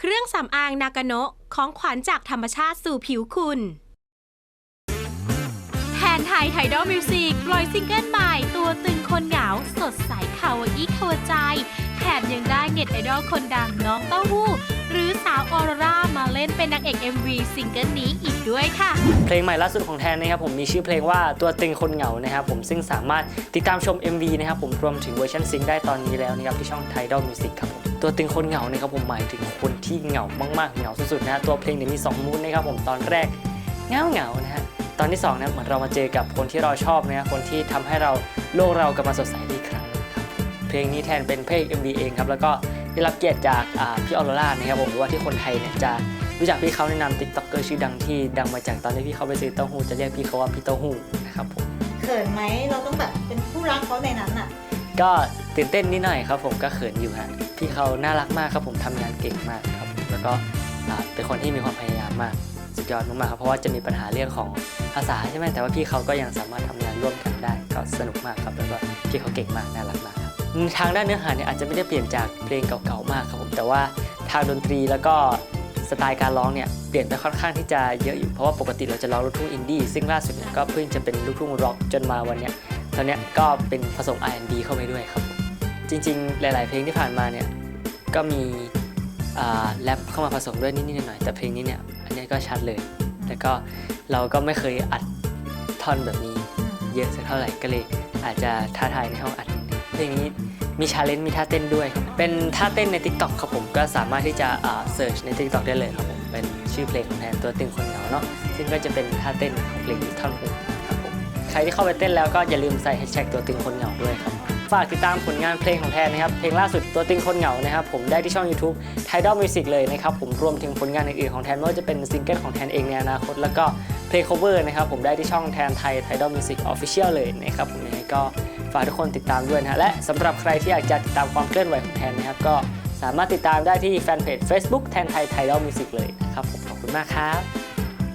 เครื่องสำอางนากาโนะของขวัญจากธรรมชาติสู่ผิวคุณแทนไทยไทดอลมิวสิกปล่อยซิงเกิลใหม่ ตัวตึงคนเหงา สดใสคาวาอี้คาวาใจ แถมยังได้เน็ตไอดอลคนดังน้องเต้าหู้างเอก MV ซิงเกิลนี้อีกด้วยค่ะ เพลงใหม่ล่าสุดของแทนนะครับผมมีชื่อเพลงว่าตัวตึงคนเหงานะครับผมซึ่งสามารถติดตามชม MV นะครับผมรวมถึงเวอร์ชันซิงค์ได้ตอนนี้แล้วนะครับที่ช่อง Tidal Music ครับผมตัวตึงคนเหงานะครับผมหมายถึงคนที่เหงามากๆเหงาสุดๆนะฮะตัวเพลงเนี่ยมี2มูดนะครับผมตอนแรกเหงาเหงานะฮะตอนที่2นะเหมือนเรามาเจอกับคนที่เราชอบนะฮะคนที่ทำให้เราโลกเรากลับมาสดใสอีกครั้งหนึงครับเพลงนี้แทนเป็นเพลง MV เองครับแล้วก็ได้รับเกียรติจากพี่ออโรรานะครับผมหรือว่าที่คนไทยเนี่ยจะ รู้จักพี่เขาในนามติ๊กต็อกเกอร์ชื่อดังที่ดังมาจากตอนที่พี่เขาไปซื้อเต้าหู้จะเรียกพี่เขาว่าพี่เต้าหู้นะครับผมเขินไหมเราต้องแบบเป็นผู้รักเขาในนั้นอะ ก็ตื่นเต้นนิดหน่อยครับ ผมก็เขินอยู่ฮะพี่เขาน่ารักมากครับผมทำงานเก่งมากครับ แล้วก็อ่าเป็นคนที่มีความพยายามมากสุดยอดมากๆครับเพราะว่าจะมีปัญหาเรื่องของภาษาใช่ไหมแต่ว่าพี่เขาก็ยังสามารถทำงานร่วมกันได้ก็สนุกมากครับแล้วก็พี่เขาเก่งมากน่ารักมากครับอืมทางด้านเนื้อหาเนี่ยอาจจะไม่ได้เปลี่ยนจากเพลงเก่าๆมากครับผมแต่ว่าทางดนตรีแล้วก็ สไตล์การร้องเนี่ยเปลี่ยนไปค่อนข้างที่จะเยอะอยู่เพราะว่าปกติเราจะร้องลูกทุ่งอินดี้ซึ่งล่าสุดเนี่ยก็เพิ่งจะเป็นลูกทุ่งร็อกจนมาวันเนี้ยตอนเนี้ยก็เป็นผสม R&B เข้าไปด้วยครับ จริงๆ หลาย ๆ เพลงที่ผ่านมาเนี่ยก็มีแรปเข้ามาผสมด้วยนิดๆหน่อยๆแต่เพลงนี้เนี่ยอันนี้ก็ชัดเลยแล้วก็เราก็ไม่เคยอัดท่อนแบบนี้เยอะสักเท่าไหร่ก็เลยอาจจะท้าทายในห้องอัดนิดนึงเพลงนี้ มีชาเลนจ์มีท่าเต้นด้วย เป็นท่าเต้นใน TikTok ครับผมก็สามารถที่จะเสิร์ชใน TikTok ได้เลยครับผมเป็นชื่อเพลงของแทนตัวตึงคนเหงาเนาะซึ่งก็จะเป็นท่าเต้นของเพลงท่อนฮุกครับผมใครที่เข้าไปเต้นแล้วก็อย่าลืมใส่แฮชแท็กตัวตึงคนเหงาด้วยครับฝากติดตามผลงานเพลงของแทนนะครับ เพลงล่าสุดตัวตึงคนเหงานะครับ ผมได้ที่ช่อง YouTube Tidal Music เลยนะครับ ผมรวมถึงผลงานอื่นๆของแทนไม่ว่าจะเป็นซิงเกิลของแทนเองในอนาคตแล้วก็ เพลง cover นะครับผมได้ที่ช่องแทนไทย Tidal Music Official เลยนะครับผมยังไงก็ฝากทุกคนติดตามด้วยนะฮะและสำหรับใครที่อยากจะติดตามความเคลื่อนไหวของแทนนะครับก็สามารถติดตามได้ที่แฟนเพจ Facebook แทนไทยไทดอลมิวสิกเลยนะครับผมขอบคุณมากครับ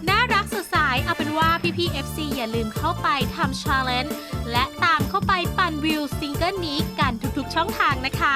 น่ารักสดใสเอาเป็นว่าพี่ๆ FC อย่าลืมเข้าไปทำชาเลนจ์และตามเข้าไปปั่นวิวซิงเกิลนี้กันทุกๆช่องทางนะคะ